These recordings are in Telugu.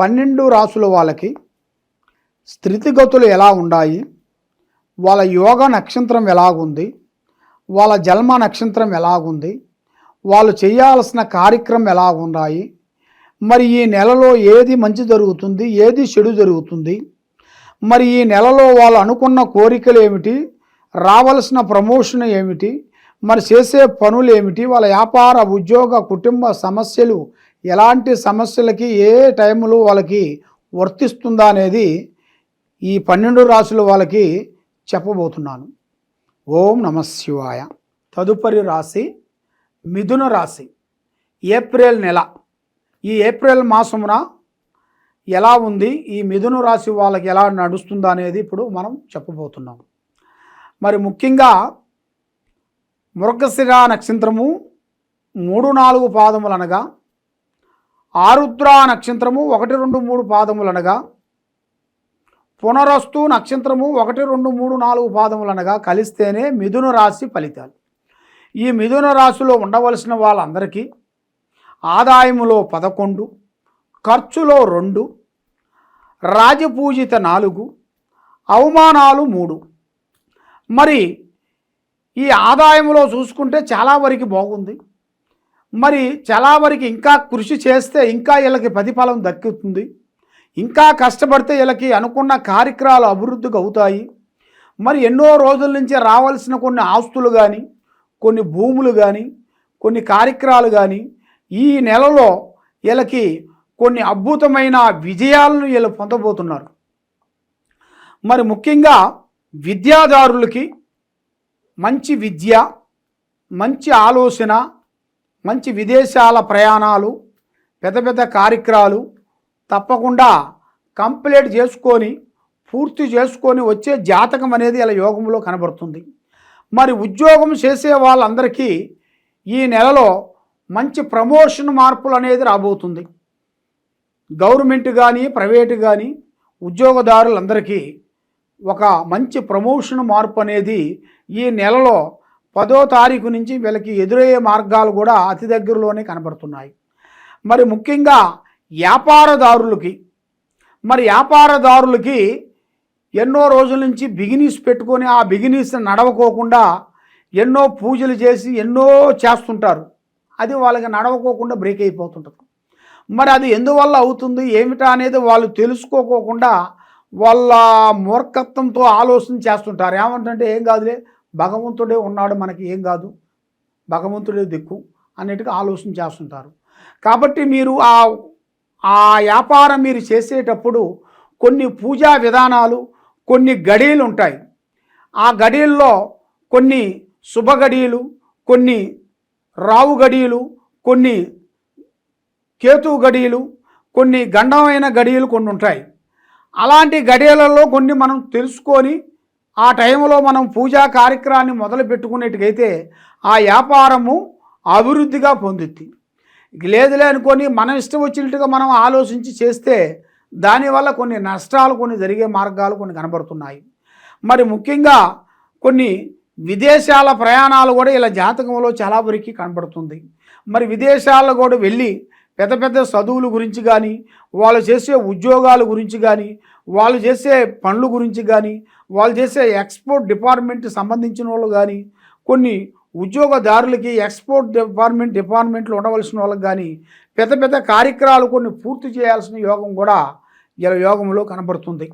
పన్నెండు రాసుల వాళ్ళకి స్థితిగతులు ఎలా ఉన్నాయి వాళ్ళ యోగ నక్షత్రం ఎలాగుంది వాళ్ళ జన్మ నక్షత్రం ఎలాగుంది వాళ్ళు చేయాల్సిన కార్యక్రమం ఎలా ఉన్నాయి? మరి ఈ నెలలో ఏది మంచి జరుగుతుంది? ఏది చెడు జరుగుతుంది? మరి ఈ నెలలో వాళ్ళు అనుకున్న కోరికలు ఏమిటి? రావలసిన ప్రమోషన్ ఏమిటి? మరి చేసే పనులు ఏమిటి? వాళ్ళ వ్యాపార ఉద్యోగ కుటుంబ సమస్యలు ఎలాంటి సమస్యలకి ఏ టైంలో వాళ్ళకి వర్తిస్తుందా అనేది ఈ పన్నెండు రాశులు వాళ్ళకి చెప్పబోతున్నాను. ఓం నమ శివాయ. తదుపరి రాశి మిథున రాశి. ఏప్రిల్ నెల. ఈ ఏప్రిల్ మాసమున ఎలా ఉంది? ఈ మిథున రాశి వాళ్ళకి ఎలా నడుస్తుందా అనేది ఇప్పుడు మనం చెప్పబోతున్నాం. మరి ముఖ్యంగా మృగశిర నక్షత్రము మూడు నాలుగు పాదములు అనగా ఆరుద్ర నక్షత్రము ఒకటి రెండు మూడు పాదములు అనగా పునరస్తు నక్షత్రము ఒకటి రెండు మూడు నాలుగు పాదములు అనగా కలిస్తేనే మిథున రాశి ఫలితాలు. ఈ మిథున రాశిలో ఉండవలసిన వాళ్ళందరికీ ఆదాయములో పదకొండు ఖర్చులో రెండు రాజపూజిత నాలుగు అవమానాలు మూడు. మరి ఈ ఆదాయంలో చూసుకుంటే చాలా వరకు బాగుంది. మరి చాలా వరకు ఇంకా కృషి చేస్తే ఇంకా వీళ్ళకి ప్రతిఫలం దక్కుతుంది. ఇంకా కష్టపడితే వీళ్ళకి అనుకున్న కార్యక్రమాలు అభివృద్ధికి అవుతాయి. మరి ఎన్నో రోజుల నుంచి రావాల్సిన కొన్ని ఆస్తులు కానీ కొన్ని భూములు కానీ కొన్ని కార్యక్రమాలు కానీ ఈ నెలలో వీళ్ళకి కొన్ని అద్భుతమైన విజయాలను వీళ్ళు పొందబోతున్నారు. మరి ముఖ్యంగా విద్యాదారులకి మంచి విద్య మంచి ఆలోచన మంచి విదేశాల ప్రయాణాలు పెద్ద పెద్ద కార్యక్రమాలు తప్పకుండా కంప్లీట్ చేసుకొని పూర్తి చేసుకొని వచ్చే జాతకం అనేది ఇలా యోగంలో కనబడుతుంది. మరి ఉద్యోగం చేసే వాళ్ళందరికీ ఈ నెలలో మంచి ప్రమోషన్ మార్పులు అనేది రాబోతుంది. గవర్నమెంట్ కానీ ప్రైవేటు కానీ ఉద్యోగదారులందరికీ ఒక మంచి ప్రమోషన్ మార్పు అనేది ఈ నెలలో పదో తారీఖు నుంచి వీళ్ళకి ఎదురయ్యే మార్గాలు కూడా అతి దగ్గరలోనే కనబడుతున్నాయి. మరి ముఖ్యంగా వ్యాపారదారులకి మరి వ్యాపారదారులకి ఎన్నో రోజుల నుంచి బిగినీస్ పెట్టుకొని ఆ బిగినీస్ నడవకోకుండా ఎన్నో పూజలు చేసి ఎన్నో చేస్తుంటారు. అది వాళ్ళకి నడవకోకుండా బ్రేక్ అయిపోతుంటుంది. మరి అది ఎందువల్ల అవుతుంది? ఏమిటా అనేది వాళ్ళు తెలుసుకోకోకుండా వాళ్ళ మూర్ఖత్వంతో ఆలోచన చేస్తుంటారు. ఏమంటే ఏం కాదులే భగవంతుడే ఉన్నాడు మనకి ఏం కాదు భగవంతుడే దిక్కు అన్నిటికీ ఆలోచన చేస్తుంటారు. కాబట్టి మీరు ఆ ఆ వ్యాపారం మీరు చేసేటప్పుడు కొన్ని పూజా విధానాలు కొన్ని గడీలు ఉంటాయి. ఆ గడీల్లో కొన్ని శుభ గడీలు కొన్ని రావు గడీలు కొన్ని కేతు గడీలు కొన్ని గండమైన గడియలు కొన్ని ఉంటాయి. అలాంటి గడియలలో కొన్ని మనం తెలుసుకొని ఆ టైంలో మనం పూజా కార్యక్రమాన్ని మొదలు పెట్టుకునేట్టుకైతే ఆ వ్యాపారము అభివృద్ధిగా పొందుద్ది. లేదులే అనుకొని మనం ఇష్టం వచ్చినట్టుగా మనం ఆలోచించి చేస్తే దానివల్ల కొన్ని నష్టాలు కొన్ని జరిగే మార్గాలు కొన్ని కనబడుతున్నాయి. మరి ముఖ్యంగా కొన్ని విదేశాల ప్రయాణాలు కూడా ఇలా జాతకంలో చాలా వరకు కనబడుతుంది. మరి విదేశాల్లో కూడా వెళ్ళి పెద్ద పెద్ద చదువుల గురించి కానీ వాళ్ళు చేసే ఉద్యోగాల గురించి కానీ వాళ్ళు చేసే పనుల గురించి కానీ వాళ్ళు చేసే ఎక్స్పోర్ట్ డిపార్ట్మెంట్ సంబంధించిన వాళ్ళు కానీ కొన్ని ఉద్యోగదారులకి ఎక్స్పోర్ట్ డిపార్ట్మెంట్ డిపార్ట్మెంట్లు ఉండవలసిన వాళ్ళకి కానీ పెద్ద పెద్ద కార్యక్రమాలు కొన్ని పూర్తి చేయాల్సిన యోగం కూడా ఇలా యోగంలో కనబడుతుంది.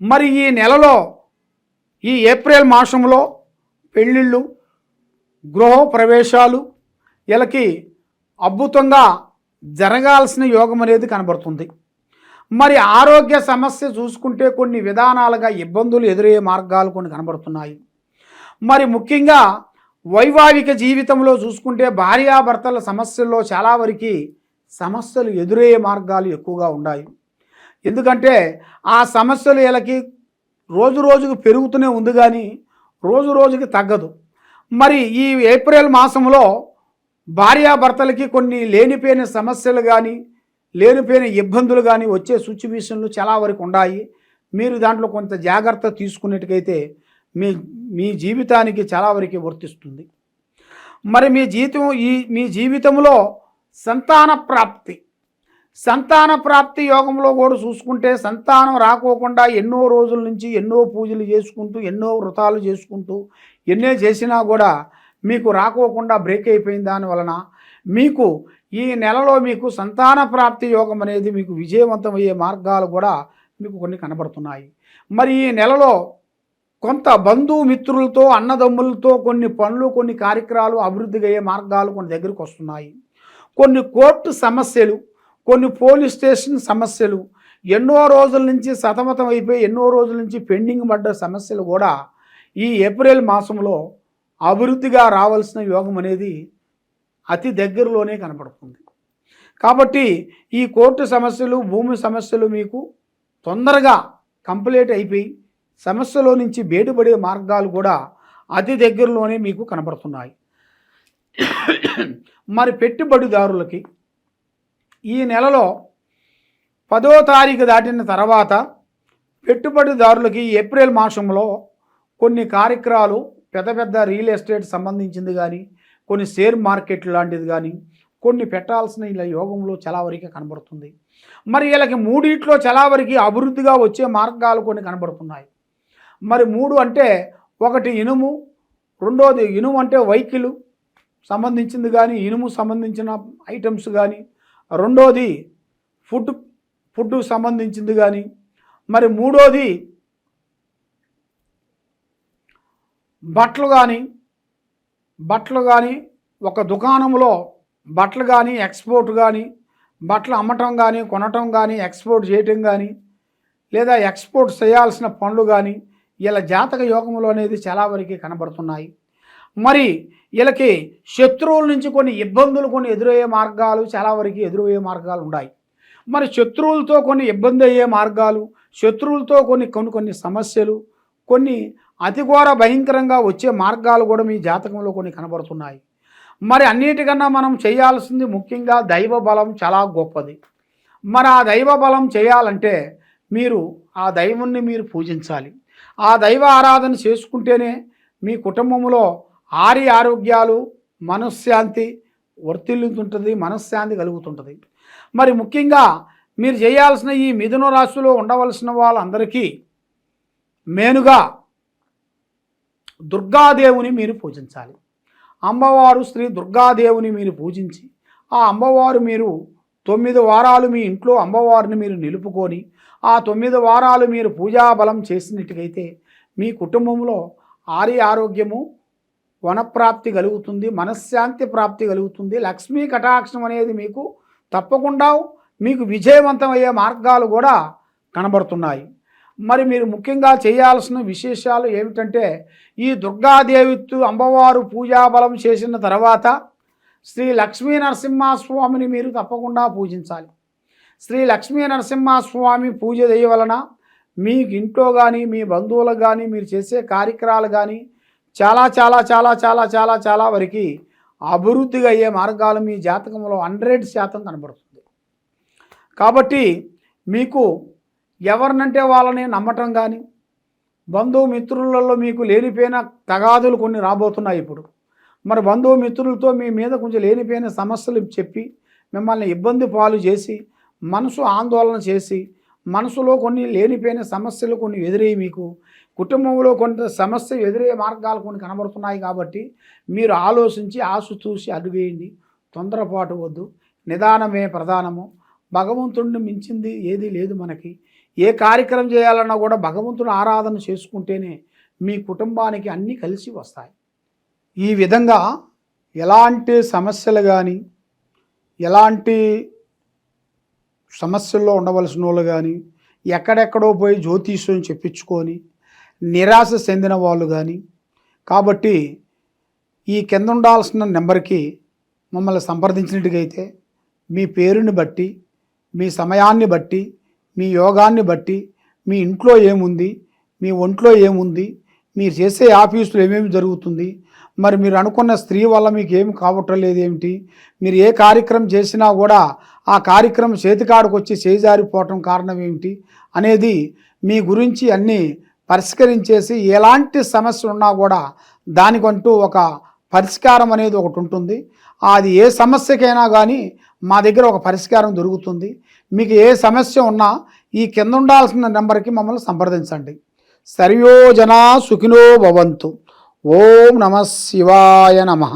మరి ఈ నెలలో ఈ ఏప్రిల్ మాసంలో పెళ్ళిళ్ళు గృహ ప్రవేశాలు వీళ్ళకి అద్భుతంగా జరగాల్సిన యోగం అనేది కనబడుతుంది. మరి ఆరోగ్య సమస్య చూసుకుంటే కొన్ని విధానాలుగా ఇబ్బందులు ఎదురయ్యే మార్గాలు కొన్ని కనబడుతున్నాయి. మరి ముఖ్యంగా వైవాహిక జీవితంలో చూసుకుంటే భార్యాభర్తల సమస్యల్లో చాలా వరకు సమస్యలు ఎదురయ్యే మార్గాలు ఎక్కువగా ఉన్నాయి. ఎందుకంటే ఆ సమస్యలు వీళ్ళకి రోజు రోజుకు పెరుగుతూనే ఉంది కానీ రోజు రోజుకి తగ్గదు. మరి ఈ ఏప్రిల్ మాసంలో భార్యాభర్తలకి కొన్ని లేనిపోయిన సమస్యలు కానీ లేనిపోయిన ఇబ్బందులు కానీ వచ్చే సిచ్యువేషన్లు చాలా వరకు ఉన్నాయి మీరు దాంట్లో కొంత జాగ్రత్త తీసుకున్నట్టుకైతే మీ మీ జీవితానికి చాలా వరకు వర్తిస్తుంది. మరి మీ జీవితం ఈ మీ జీవితంలో సంతాన ప్రాప్తి. సంతాన ప్రాప్తి యోగంలో కూడా చూసుకుంటే సంతానం రాకోకుండా ఎన్నో రోజుల నుంచి ఎన్నో పూజలు చేసుకుంటూ ఎన్నో వ్రతాలు చేసుకుంటూ ఎన్నే చేసినా కూడా మీకు రాకోకుండా బ్రేక్ అయిపోయిన దాని వలన మీకు ఈ నెలలో మీకు సంతాన ప్రాప్తి యోగం అనేది మీకు విజయవంతమయ్యే మార్గాలు కూడా మీకు కొన్ని కనబడుతున్నాయి. మరి ఈ నెలలో కొంత బంధుమిత్రులతో అన్నదమ్ములతో కొన్ని పనులు కొన్ని కార్యక్రమాలు అభివృద్ధి అయ్యే మార్గాలు కొన్ని దగ్గరికి వస్తున్నాయి. కొన్ని కోర్టు సమస్యలు కొన్ని పోలీస్ స్టేషన్ సమస్యలు ఎన్నో రోజుల నుంచి సతమతం అయిపోయి ఎన్నో రోజుల నుంచి పెండింగ్ పడ్డ సమస్యలు కూడా ఈ ఏప్రిల్ మాసంలో అభివృద్ధిగా రావాల్సిన యోగం అనేది అతి దగ్గరలోనే కనపడుతుంది. కాబట్టి ఈ కోర్టు సమస్యలు భూమి సమస్యలు మీకు తొందరగా కంప్లీట్ అయిపోయి సమస్యలో నుంచి బయటపడే మార్గాలు కూడా అతి దగ్గరలోనే మీకు కనబడుతున్నాయి. మరి పెట్టుబడిదారులకి ఈ నెలలో పదో తారీఖు దాటిన తర్వాత పెట్టుబడిదారులకి ఏప్రిల్ మాసంలో కొన్ని కార్యక్రమాలు పెద్ద పెద్ద రియల్ ఎస్టేట్ సంబంధించింది కానీ కొన్ని షేర్ మార్కెట్ లాంటిది కానీ కొన్ని పెట్టాల్సిన ఇలా యోగంలో చలావరికి కనబడుతుంది. మరి వీళ్ళకి మూడింట్లో చలావరికి అభివృద్ధిగా వచ్చే మార్గాలు కొన్ని కనబడుతున్నాయి. మరి మూడు అంటే ఒకటి ఇనుము రెండోది ఇనుము అంటే వైకిలు సంబంధించింది కానీ ఇనుము సంబంధించిన ఐటమ్స్ కానీ రెండోది ఫుడ్ ఫుడ్ సంబంధించింది కానీ మరి మూడోది బట్టలు కానీ బట్టలు కానీ ఒక దుకాణంలో బట్టలు కానీ ఎక్స్పోర్ట్ కానీ బట్టలు అమ్మటం కానీ కొనటం కానీ ఎక్స్పోర్ట్ చేయటం కానీ లేదా ఎక్స్పోర్ట్ చేయాల్సిన పనులు కానీ వీళ్ళ జాతక యోగంలో అనేది చాలా వరకు కనబడుతున్నాయి. మరి వీళ్ళకి శత్రువుల నుంచి కొన్ని ఇబ్బందులు కొన్ని ఎదురయ్యే మార్గాలు చాలా వరకు ఎదురయ్యే మార్గాలు ఉన్నాయి. మరి శత్రువులతో కొన్ని ఇబ్బంది అయ్యే మార్గాలు శత్రువులతో కొన్ని కొన్ని కొన్ని సమస్యలు కొన్ని అతి ఘోర భయంకరంగా వచ్చే మార్గాలు కూడా మీ జాతకంలో కొన్ని కనబడుతున్నాయి. మరి అన్నిటికన్నా మనం చేయాల్సింది ముఖ్యంగా దైవ బలం చాలా గొప్పది. మరి ఆ దైవ బలం చేయాలంటే మీరు ఆ దైవాన్ని మీరు పూజించాలి. ఆ దైవ ఆరాధన చేసుకుంటేనే మీ కుటుంబంలో ఆరి ఆరోగ్యాలు మనశ్శాంతి వర్తిల్లుతుంటుంది మనశ్శాంతి కలుగుతుంటుంది. మరి ముఖ్యంగా మీరు చేయాల్సిన ఈ మిథున రాశిలో ఉండవలసిన వాళ్ళందరికీ మేనుగా దుర్గాదేవుని మీరు పూజించాలి. అమ్మవారు శ్రీ దుర్గాదేవుని మీరు పూజించి ఆ అమ్మవారు మీరు తొమ్మిది వారాలు మీ ఇంట్లో అమ్మవారిని మీరు నిలుపుకొని ఆ తొమ్మిది వారాలు మీరు పూజాబలం చేసినట్టుగైతే మీ కుటుంబంలో ఆర్య ఆరోగ్యము వనప్రాప్తి కలుగుతుంది మనశ్శాంతి ప్రాప్తి కలుగుతుంది. లక్ష్మీ కటాక్షం అనేది మీకు తప్పకుండా మీకు విజయవంతమయ్యే మార్గాలు కూడా కనబడుతున్నాయి. మరి మీరు ముఖ్యంగా చేయాల్సిన విశేషాలు ఏమిటంటే ఈ దుర్గాదేవిత్తు అమ్మవారు పూజాబలం చేసిన తర్వాత శ్రీ లక్ష్మీ నరసింహస్వామిని మీరు తప్పకుండా పూజించాలి. శ్రీ లక్ష్మీ నరసింహస్వామి పూజ చేయవలన మీకు ఇంట్లో కానీ మీ బంధువులకు కానీ మీరు చేసే కార్యక్రమాలు కానీ చాలా చాలా చాలా చాలా చాలా చాలా వరకు అభివృద్ధిగా అయ్యే మార్గాలు మీ జాతకంలో హండ్రెడ్ శాతం కనబడుతుంది. కాబట్టి మీకు ఎవరినంటే వాళ్ళని నమ్మటం కానీ బంధుమిత్రులలో మీకు లేనిపోయిన తగాదులు కొన్ని రాబోతున్నాయి ఇప్పుడు. మరి బంధుమిత్రులతో మీ మీద కొంచెం లేనిపోయిన సమస్యలు చెప్పి మిమ్మల్ని ఇబ్బంది పాలు చేసి మనసు ఆందోళన చేసి మనసులో కొన్ని లేనిపోయిన సమస్యలు కొన్ని ఎదురయ్యి మీకు కుటుంబంలో కొంత సమస్య ఎదురయ్యే మార్గాలు కొన్ని కనబడుతున్నాయి కాబట్టి మీరు ఆలోచించి ఆశ చూసి అడుగేయండి. తొందరపాటు వద్దు. నిదానమే ప్రధానము. భగవంతుడిని మించింది ఏదీ లేదు మనకి. ఏ కార్యక్రమం చేయాలన్నా కూడా భగవంతుని ఆరాధన చేసుకుంటేనే మీ కుటుంబానికి అన్నీ కలిసి వస్తాయి. ఈ విధంగా ఎలాంటి సమస్యలు కానీ ఎలాంటి సమస్యల్లో ఉండవలసిన వాళ్ళు కానీ ఎక్కడెక్కడో పోయి జ్యోతిష్యం చెప్పించుకొని నిరాశ చెందిన వాళ్ళు కానీ కాబట్టి ఈ కింద ఉండాల్సిన నెంబర్కి మమ్మల్ని సంప్రదించినట్టుగైతే మీ పేరుని బట్టి మీ సమయాన్ని బట్టి మీ యోగాన్ని బట్టి మీ ఇంట్లో ఏముంది మీ ఒంట్లో ఏముంది మీరు చేసే ఆఫీసులో ఏమేమి జరుగుతుంది మరి మీరు అనుకున్న స్త్రీ వల్ల మీకు ఏమి కావటం ఏమిటి మీరు ఏ కార్యక్రమం చేసినా కూడా ఆ కార్యక్రమం చేతికాడికి వచ్చి చేజారిపోవటం కారణం ఏమిటి అనేది మీ గురించి అన్నీ పరిష్కరించేసి ఎలాంటి సమస్య ఉన్నా కూడా దానికంటూ ఒక పరిష్కారం అనేది ఒకటి ఉంటుంది. అది ఏ సమస్యకైనా కానీ మా దగ్గర ఒక పరిష్కారం దొరుకుతుంది. మీకు ఏ సమస్య ఉన్నా ఈ కింద ఉండాల్సిన నెంబర్కి మమ్మల్ని సంప్రదించండి. సర్వోజన సుఖినో భవంతు. ఓం నమ శివాయ నమః.